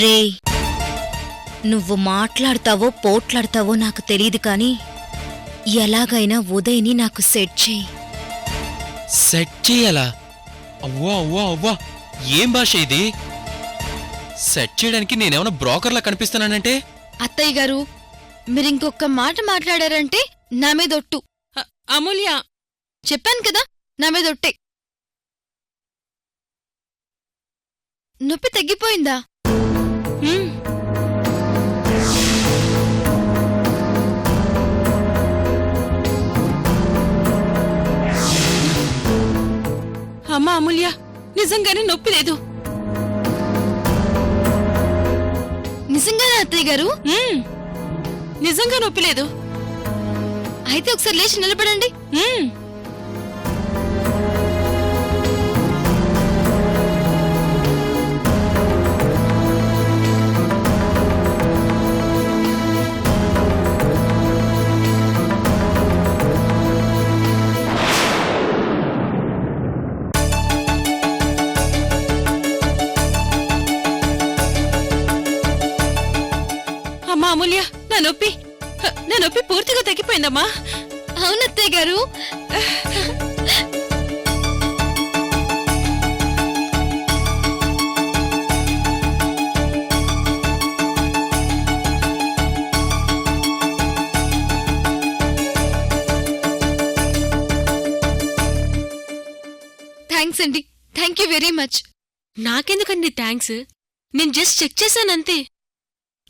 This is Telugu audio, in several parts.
రే నువ్వు మాట్లాడతావో పోట్లాడతావో నాకు తెలియదు కానీ ఎలాగైనా ఉదయ్ని నాకు సెట్ చేయి. సెట్ చేయాలా? అవ్వా అవ్వా అవ్వా. ఏం భాష ఇది? సెట్ చేయడానికి నేనేమైనా బ్రోకర్లా కనిపిస్తున్నానంటే? అత్తయ్య గారు మీరు ఇంకొక మాట మాట్లాడారంటే నా మీద ఒట్టు. అ- అమూల్య. చెప్పాను కదా నా మీద ఒట్టే. నొప్పి తగ్గిపోయిందా? అమ్మా అమూల్య నిజంగానే నొప్పి లేదు. నిజంగానే అత్తయ్య గారు? నిజంగా నొప్పి లేదు. అయితే ఒకసారి లేచి నిలబడండి. పూర్తిగా తగ్గిపోయిందమ్మా అవును అత్తయ్య గారు. థ్యాంక్స్ అండి. థ్యాంక్ యూ వెరీ మచ్ నాకెందుకండి థ్యాంక్స్ నేను జస్ట్ చెక్ చేశానంతే.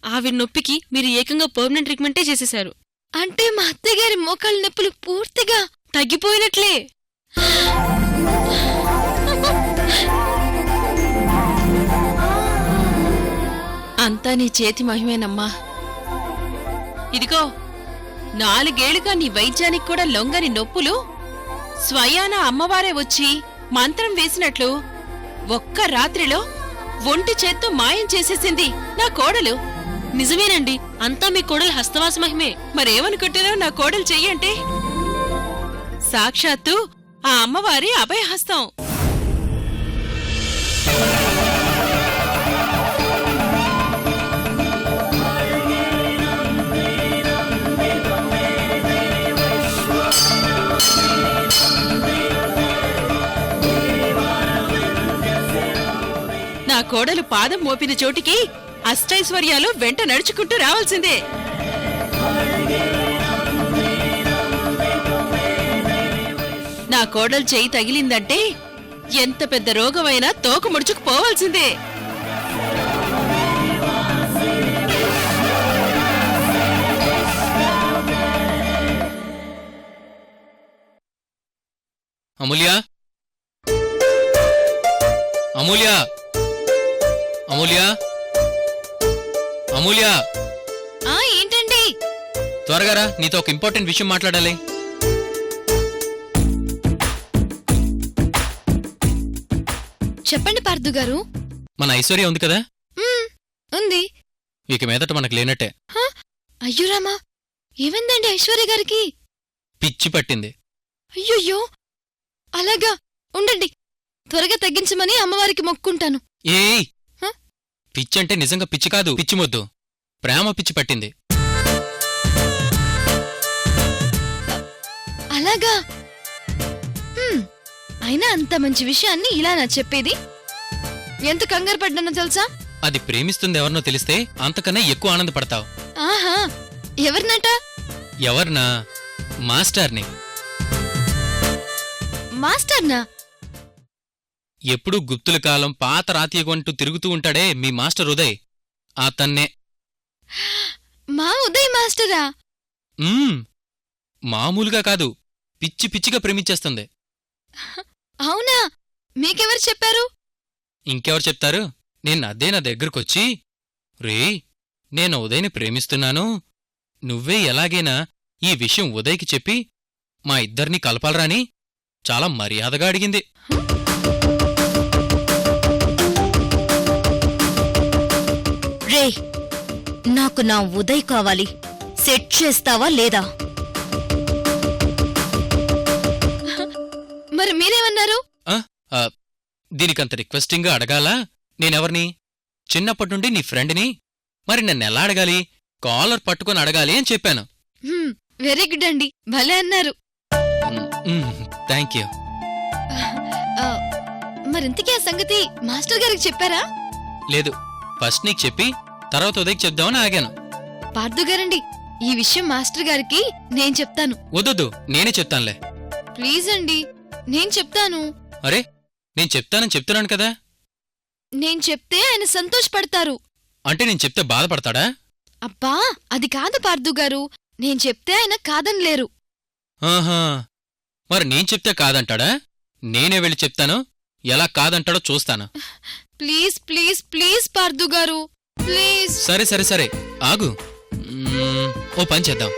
ఆవిడ నొప్పికి మీరు ఏకంగా పర్మనెంట్ ట్రీట్మెంటే చేసేశారు. అంటే మా అత్తగారి మోకాళ్ళ నొప్పులు పూర్తిగా తగ్గిపోయినట్లే. అంతా నీ చేతి మహిమేనమ్మా. ఇదిగో నాలుగేళ్ళుగా నీ వైద్యానికి కూడా లొంగని నొప్పులు స్వయాన అమ్మవారే వచ్చి మంత్రం వేసినట్లు ఒక్క రాత్రిలో ఒంటి చేత్తో మాయం చేసేసింది నా కోడలు. నిజమేనండి. అంతా మీ కోడలు హస్తవాస మహిమే. మరేమనుకుంటున్నావు నా కోడలు చెయ్యంటే సాక్షాత్తు ఆ అమ్మవారి అభయహస్తం. నా కోడలు పాదం మోపిన చోటికి అష్టైశ్వర్యాలు వెంట నడుచుకుంటూ రావాల్సిందే. నా కోడలు చేయి తగిలిందంటే ఎంత పెద్ద రోగమైనా తోక ముడుచుకుపోవాల్సిందే అమూల్య? అమూల్య? అమూల్య? అమూల్య. ఆ ఏంటండి? త్వరగా రా నీతో ఒక ఇంపార్టెంట్ విషయం మాట్లాడాలి. చెప్పండి పార్థు గారు. మన ఐశ్వర్య ఉంది కదా? మ్మ్, ఉంది. ఇక మీదట మనకు లేనట్టే. హ? అయ్యో రామా ఏమైందండి ఐశ్వర్య గారికి? పిచ్చి పట్టింది. అయ్యయ్యో అలాగా ఉండండి. త్వరగా తగ్గించమని అమ్మవారికి మొక్కుంటాను ఏయ్? పిచ్చి అంటే నిజంగా పిచ్చి కాదు పిచ్చి మొద్దు. ప్రేమ పిచ్చి పట్టింది. అలాగా? హ్మ్, అయినా అంత మంచి విషయాన్ని ఇలా నా చెప్పేది? ఎంత కంగారు పడ్డానో తెలుసా? అది ప్రేమిస్తుంది ఎవరినో తెలిస్తే అంతకన్నా ఎక్కువ ఆనందపడతావు. ఆహా! ఎవరినట? ఎవర్నా? మాస్టర్ని. మాస్టర్నా? ఎప్పుడూ గుప్తుల కాలం పాత రాతీయగొంటూ తిరుగుతూ ఉంటాడే మీ మాస్టర్ ఉదయ్. అతన్నే మా ఉదయ్ మాస్టరా? మ్మ్. మామూలుగా కాదు. పిచ్చి పిచ్చిగా ప్రేమించేస్తుంది. అవునా? మీకెవరు చెప్పారు? ఇంకెవరు చెప్తారు? నేను అదే నా దగ్గరకొచ్చి రే నేను ఉదయ్ని ప్రేమిస్తున్నాను. నువ్వే ఎలాగైనా ఈ విషయం ఉదయ్కి చెప్పి మా ఇద్దరిని కలపాలరాని చాలా మర్యాదగా అడిగింది. నాకు నా ఉదయ్ కావాలి. సెట్ చేస్తావా లేదా? మరి మీరేమన్నారు? ఆ, ఆ, దీనికంత రిక్వెస్టింగ్గా అడగాలా? నేనెవర్ని? చిన్నప్పటి నుండి నీ ఫ్రెండ్ని? మరి నన్ను ఎలా అడగాలి? కాలర్ పట్టుకొని అడగాలి అని చెప్పాను. వెరీ గుడ్ అండి. భలే అన్నారు. Thank you. ఆ, మరింతకీ ఆ సంగతి మాస్టర్ గారికి చెప్పారా? లేదు ఫస్ట్ నీకు చెప్పి తర్వాత ఉదయ్కి చెప్దామని ఆగాను. పార్థు గారండి ఈ విషయం మాస్టర్ గారికి నేను చెప్తాను. వద్దొద్దు నేనే చెప్తానులే. ప్లీజ్ అండి నేను చెప్తాను. అరే నేను చెప్తానని చెప్తున్నాను కదా? నేను చెప్తే ఆయన సంతోషపడతారు. అంటే నేను చెప్తే బాధపడతాడా? అబ్బా అది కాదు పార్థు గారు నేను చెప్తే ఆయన కాదనిలేరు. ఆహా మరి నేను చెప్తే కాదంటాడా? నేనే వెళ్ళి చెప్తాను ఎలా కాదంటాడో చూస్తాను. ప్లీజ్ ప్లీజ్ ప్లీజ్ పార్థు గారు. ప్లీజ్. సరే సరే సరే. ఆగు. మ్మ్, ఓ పని చేద్దాం.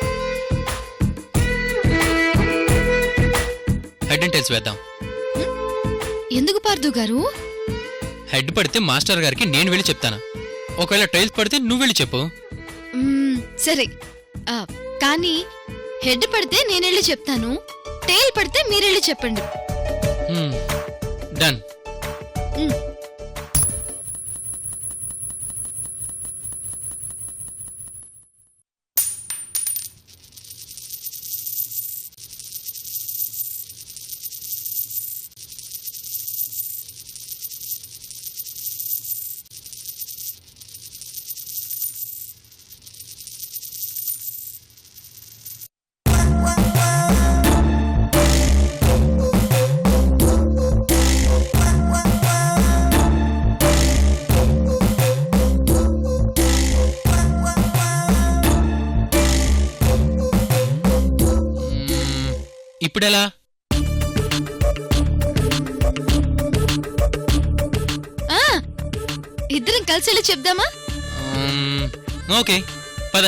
హెడ్ అండ్ టైల్స్ వేద్దాం. ఎందుకు పార్థు గారు? హెడ్ పడితే మాస్టర్ గారికి నేను వెళ్ళి చెప్తాను. ఒకవేళ టైల్స్ పడితే నువ్వు వెళ్ళి చెప్పు. మ్మ్, సరే. ఆ, కానీ హెడ్ పడితే నేనెళ్ళి చెప్తాను. టైల్ పడితే మీరెళ్ళి చెప్పండి. డన్. మ్మ్, ఇప్పుడెలా ఆ ఇద్దరం కలిసి వెళ్ళి చెప్దామా? ఓకే పద.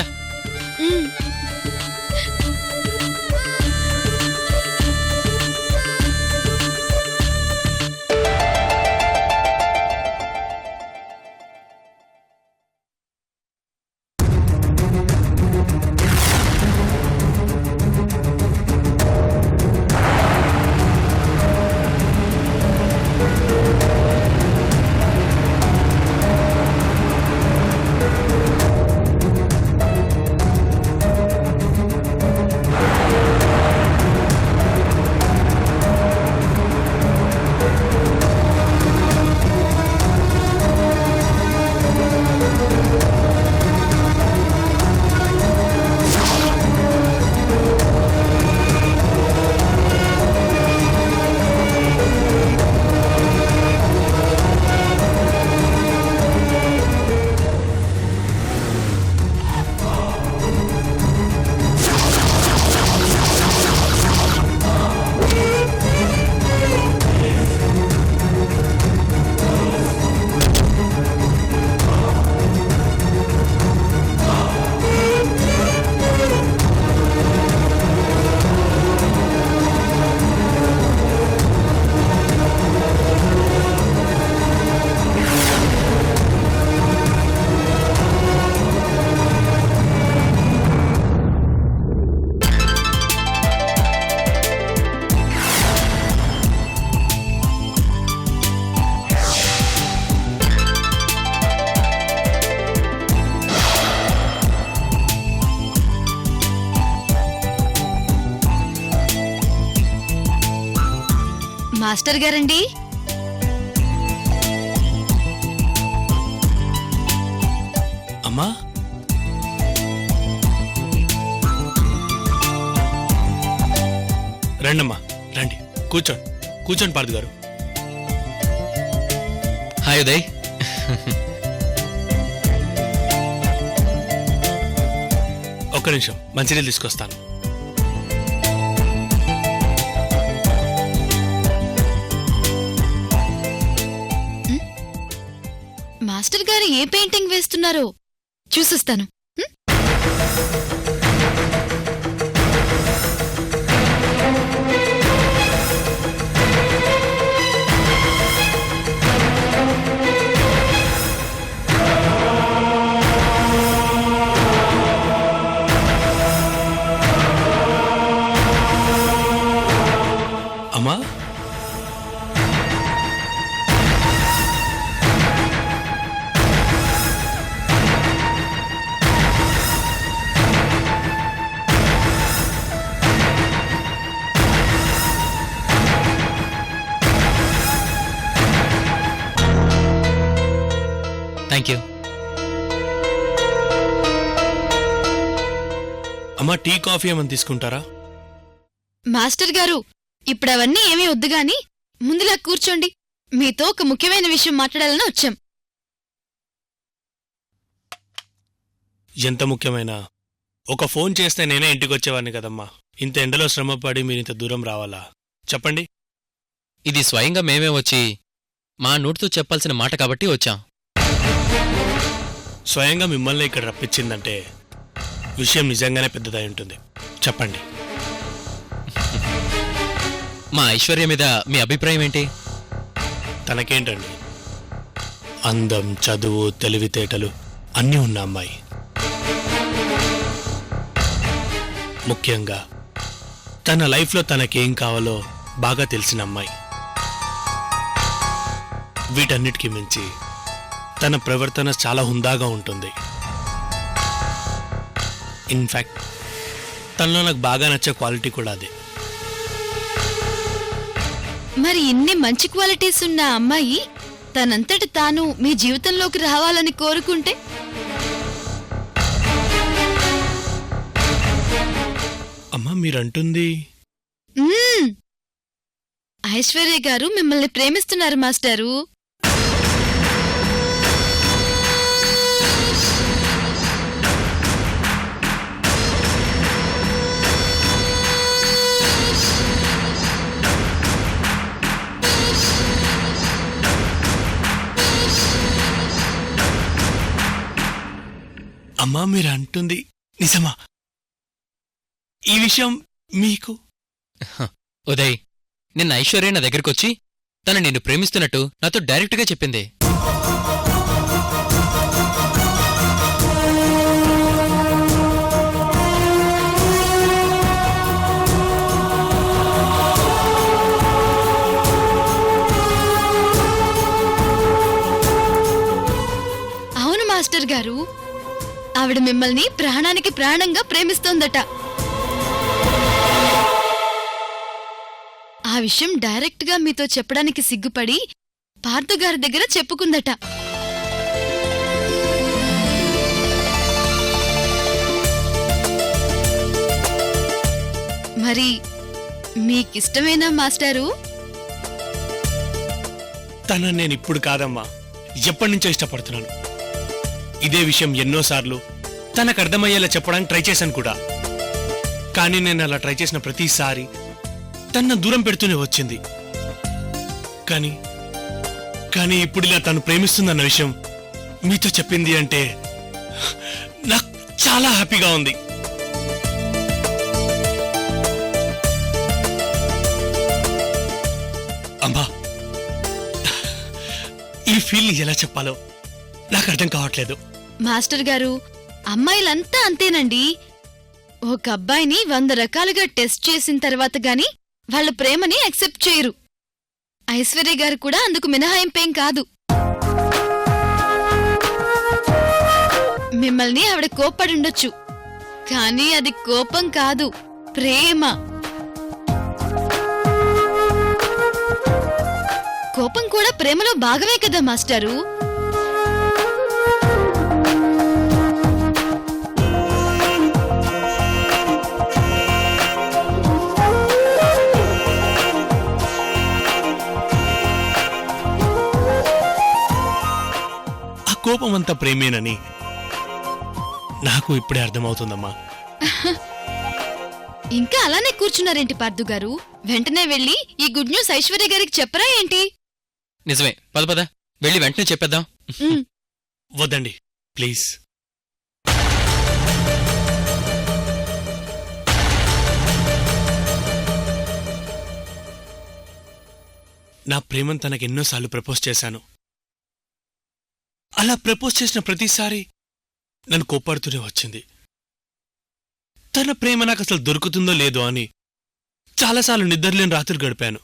మాస్టర్ గారండి. అమ్మా. రండమ్మా రండి. కూర్చోండి. కూర్చోండి పార్దు గారు. హాయ్ ఉదయ్. ఒక్క నిమిషం మంచినీళ్ళు తీసుకొస్తాను. గారు ఏ పెయింటింగ్ వేస్తున్నారో? చూసిస్తాను. టీ కాఫీ ఏమైనా తీసుకుంటారా? మాస్టర్ గారు ఇప్పుడు అవన్నీ ఏమీ వద్దు గాని ముందులా కూర్చోండి. మీతో ఒక ముఖ్యమైన విషయం మాట్లాడాలని వచ్చాం. ఎంత ముఖ్యమైన? ఒక ఫోన్ చేస్తే నేనే ఇంటికి వచ్చేవాడిని కదమ్మా. ఇంత ఎండలో శ్రమపడి మీరు ఇంత దూరం రావాలా? చెప్పండి. ఇది స్వయంగా మేమే వచ్చి మా నోటితో చెప్పాల్సిన మాట కాబట్టి వచ్చాం. స్వయంగా మిమ్మల్ని ఇక్కడ రప్పించిందంటే విషయం నిజంగానే పెద్దదై ఉంటుంది. చెప్పండి. మా ఐశ్వర్య మీద మీ అభిప్రాయం ఏంటి? తనకేంటండి? అందం చదువు తెలివితేటలు అన్నీ ఉన్న అమ్మాయి. ముఖ్యంగా తన లైఫ్లో తనకేం కావాలో బాగా తెలిసిన అమ్మాయి. వీటన్నిటికీ మించి తన ప్రవర్తన చాలా హుందాగా ఉంటుంది. ఇన్ఫ్యాక్ట్ తనలో నాకు బాగా నచ్చే క్వాలిటీ కూడా అదే. మరి ఇన్ని మంచి క్వాలిటీస్ ఉన్న అమ్మాయి తనంతట తాను మీ జీవితంలోకి రావాలని కోరుకుంటే? అమ్మా మీరంటుంది. ఐశ్వర్య గారు మిమ్మల్ని ప్రేమిస్తున్నారు మాస్టారు. మీరు అంటుంది. నిజమా? ఈ విషయం మీకు? ఉదయ్ నిన్న ఐశ్వర్య నా దగ్గరకొచ్చి తను నిన్ను ప్రేమిస్తున్నట్టు నాతో డైరెక్ట్గా చెప్పింది. అవును మాస్టర్ గారు. ఆవిడ మిమ్మల్ని ప్రాణానికి ప్రాణంగా ప్రేమిస్తోందట. ఆ విషయం డైరెక్ట్గా మీతో చెప్పడానికి సిగ్గుపడి పార్థు గారి దగ్గర చెప్పుకుందట. మరి మీకిష్టమేనా మాస్టారు? తన నేను ఇప్పుడు కాదమ్మా. ఎప్పటి నుంచో ఇష్టపడుతున్నాను. ఇదే విషయం ఎన్నోసార్లు తనకు అర్థమయ్యేలా చెప్పడానికి ట్రై చేశాను కూడా. కానీ నేను అలా ట్రై చేసిన ప్రతిసారి తన దూరం పెడుతూనే వచ్చింది. కానీ కానీ ఇప్పుడు ఇలా తను ప్రేమిస్తుందన్న విషయం మీతో చెప్పింది అంటే నాకు చాలా హ్యాపీగా ఉంది. అమ్మా ఈ ఫీల్ ఎలా చెప్పాలో నాకు అర్థం కావట్లేదు. మాస్టర్ గారు అమ్మాయిలంతా అంతేనండి. ఒక అబ్బాయిని వంద రకాలుగా టెస్ట్ చేసిన తర్వాత గాని వాళ్ళ ప్రేమని యాక్సెప్ట్ చేయరు. ఐశ్వర్య గారు కూడా అందుకు మినహాయింపేం కాదు. మిమ్మల్ని ఆవిడ కోప్పడుండొచ్చు. కానీ అది కోపం కాదు ప్రేమ. కోపం కూడా ప్రేమలో భాగమే కదా మాస్టారు. అంతా ప్రేమేనని నాకు ఇప్పుడే అర్థమవుతుందమ్మా. ఇంకా అలానే కూర్చున్నారేంటి పార్థు గారు? వెంటనే వెళ్ళి ఈ గుడ్ న్యూస్ ఐశ్వర్య గారికి చెప్పరా ఏంటి? నిజమే. పద పద. వెళ్ళి వెంటనే చెప్పేద్దాం. వద్దండి. ప్లీజ్. నా ప్రేమను తనకి ఎన్నోసార్లు ప్రపోజ్ చేశాను. అలా ప్రపోజ్ చేసిన ప్రతిసారి నన్ను కోపాడుతూనే వచ్చింది. తన ప్రేమ నాకు అసలు దొరుకుతుందో లేదో అని చాలాసార్లు నిద్రలేని రాత్రులు గడిపాను.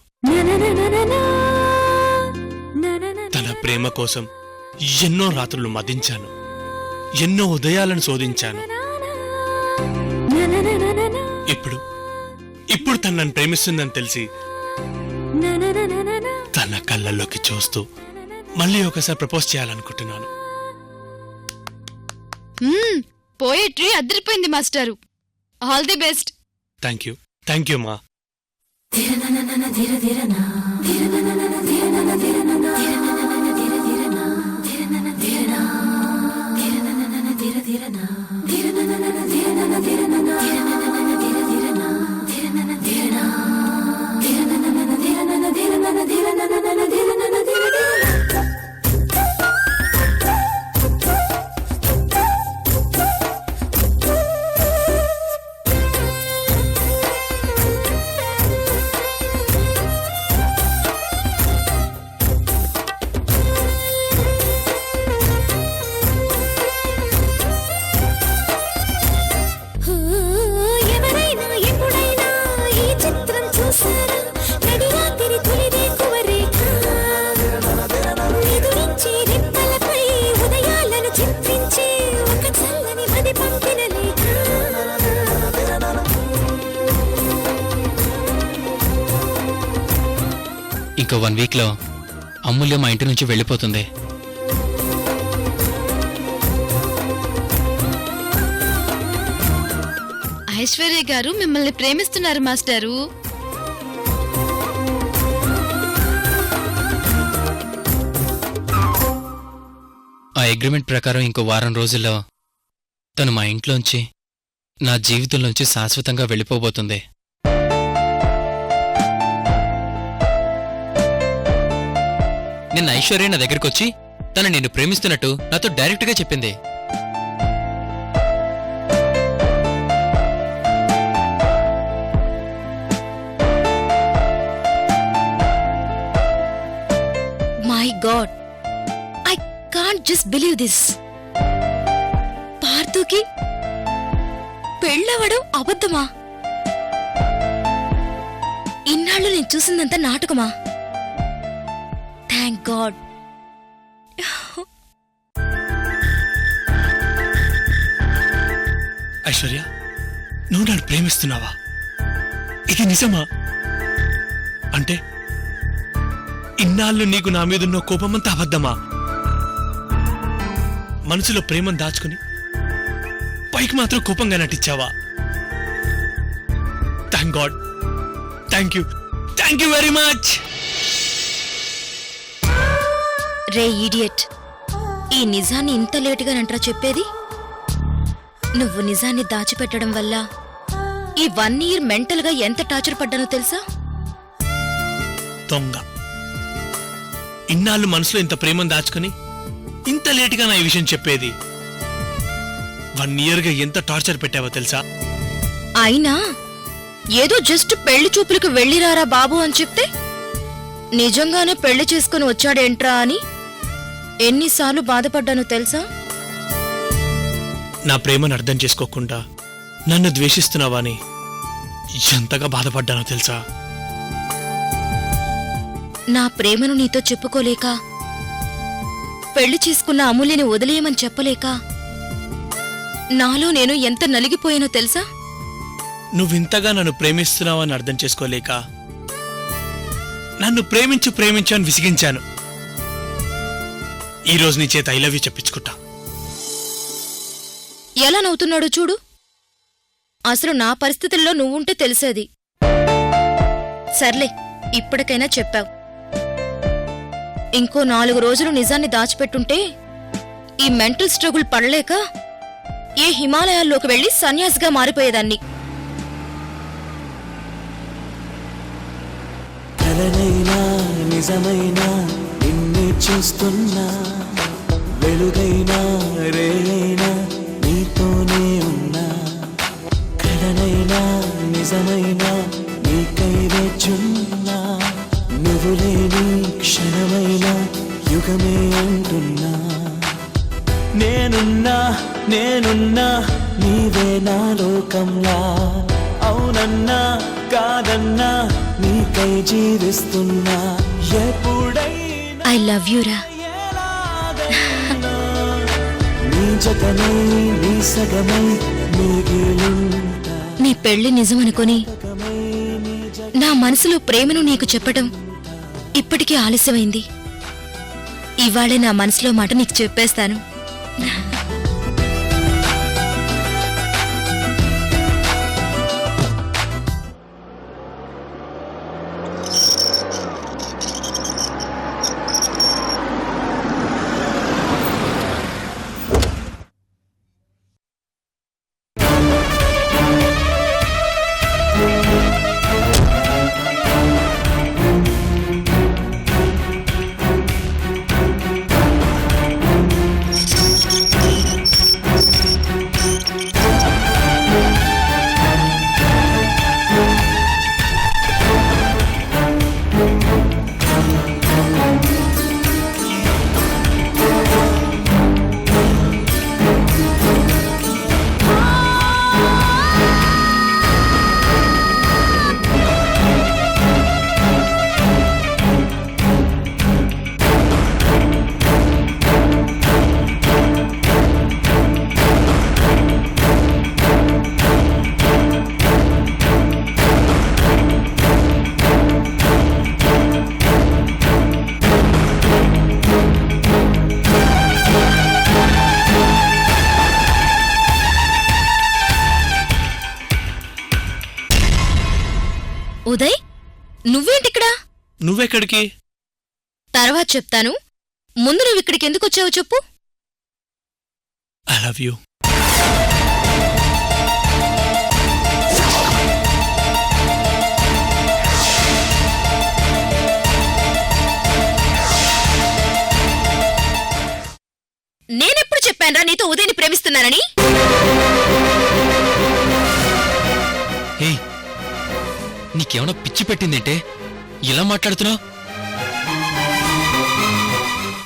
తన ప్రేమ కోసం ఎన్నో రాత్రులు మదించాను. ఎన్నో ఉదయాలను శోధించాను. ఇప్పుడు ఇప్పుడు తను నన్ను ప్రేమిస్తుందని తెలిసి తన కళ్ళల్లోకి చూస్తూ మళ్ళీ ఒకసారి ప్రపోజ్ చేయాలనుకుంటున్నాను మ్మ్, పోయట్రీ అదిరిపోయింది మాస్టారు all the best thank you thank you మా వీక్లో అమూల్య మా ఇంటి నుంచి వెళ్ళిపోతుంది. ఐశ్వర్య గారు మిమ్మల్ని ప్రేమిస్తున్నారు మాస్టారు. ఆ అగ్రిమెంట్ ప్రకారం ఇంకో వారం రోజుల్లో తను మా ఇంట్లోంచి నా జీవితంలోంచి శాశ్వతంగా వెళ్ళిపోబోతుంది. నిన్న ఐశ్వర్య నా దగ్గరకొచ్చి తను నిన్ను ప్రేమిస్తున్నట్టు నాతో డైరెక్ట్గా చెప్పింది. My god I can't just believe this పార్థుకి పెళ్ళవడం అబద్ధమా? ఇన్నాళ్ళు నేను చూసిందంతా నాటకమా? థ్యాంక్ గాడ్ ఐశ్వర్య నువ్వు నన్ను ప్రేమిస్తున్నావా? ఇది నిజమా? అంటే ఇన్నాళ్ళు నీకు నా మీదున్న కోపమంతా అబద్ధమా? మనసులో ప్రేమను దాచుకుని పైకి మాత్రం కోపంగా నటించావా? Thank god thank you thank you very much ray idiot ఈ నిజాన్ని ఇంత లేటుగా నంట్రా చెప్పేది? నువ్వు నిజాన్ని దాచిపెట్టడం వల్ల ఈ వన్ ఇయర్ మెంటల్గా ఎంత టార్చర్ పడ్డానో తెలుసా? దొంగ. ఇన్నాళ్ళు మనసులో ఇంత ప్రేమను దాచుకుని ఇంత లేటుగా నా ఈ విషయం చెప్పేది. వన్ ఇయర్గా ఎంత టార్చర్ పెట్టావో తెలుసా? అయినా ఏదో జస్ట్ పెళ్ళి చూపులకు వెళ్ళిరారా బాబు అని చెప్తే? నిజంగానే పెళ్ళి చేసుకుని వచ్చాడేంట్రా అని ఎన్నిసార్లు బాధపడ్డానో తెలుసా? నా ప్రేమను అర్థం చేసుకోకుండా నన్ను ద్వేషిస్తున్నావా అని ఎంతగా బాధపడ్డానో తెలుసా? నా ప్రేమను నీతో చెప్పుకోలేక పెళ్ళి చేసుకున్న అమూల్యని వదిలేయమని చెప్పలేక నాలో నేను ఎంత నలిగిపోయానో తెలుసా? నువ్వింతగా నన్ను ప్రేమిస్తున్నావని అర్థం చేసుకోలేక నన్ను ప్రేమించు ప్రేమించు అని విసిగించాను. ఈ రోజు నీ చేత ఐ లవ్ యూ చెప్పించుకుంటా. ఎలా నవ్వుతున్నాడో చూడు. అసలు నా పరిస్థితుల్లో నువ్వుంటే తెలిసేది. సర్లే ఇప్పటికైనా చెప్పావు. ఇంకో నాలుగు రోజులు నిజాన్ని దాచిపెట్టుంటే ఈ మెంటల్ స్ట్రగుల్ పడలేక ఏ హిమాలయాల్లోకి వెళ్ళి సన్యాసిగా మారిపోయేదాన్ని. నిజమైనా చూస్తున్నా. వెలుగైనా రేయైనా నీతోనే ఉన్నా. కథనైనా నిజమైనా నీకై వేచున్నా. నువ్వు లేని క్షణమైన యుగమే అంటున్నా. నేనున్నా నేనున్నా నీవే నా లోకంలా. అవునన్నా కాదన్నా నీకై జీవిస్తున్నా. ఎప్పుడై ఐ లవ్ సగమై మిగిలుంటా నీ పెళ్ళి నిజమనుకొని నా మనసులో ప్రేమను నీకు చెప్పటం ఇప్పటికీ ఆలస్యమైంది. ఇవాళే నా మనసులో మాట నీకు చెప్పేస్తాను. ఉదయ్ నువ్వేంటిక్కడ? నువ్వెక్కడికి? తర్వాత చెప్తాను. ముందు నువ్వు ఇక్కడికి ఎందుకు వచ్చావో చెప్పు. ఐ లవ్ యూ నేనెప్పుడు చెప్పానురా నీతో ఉదయని ప్రేమిస్తున్నానని? నీకేమైనా పిచ్చి పెట్టిందేంటే? ఇలా మాట్లాడుతున్నావు?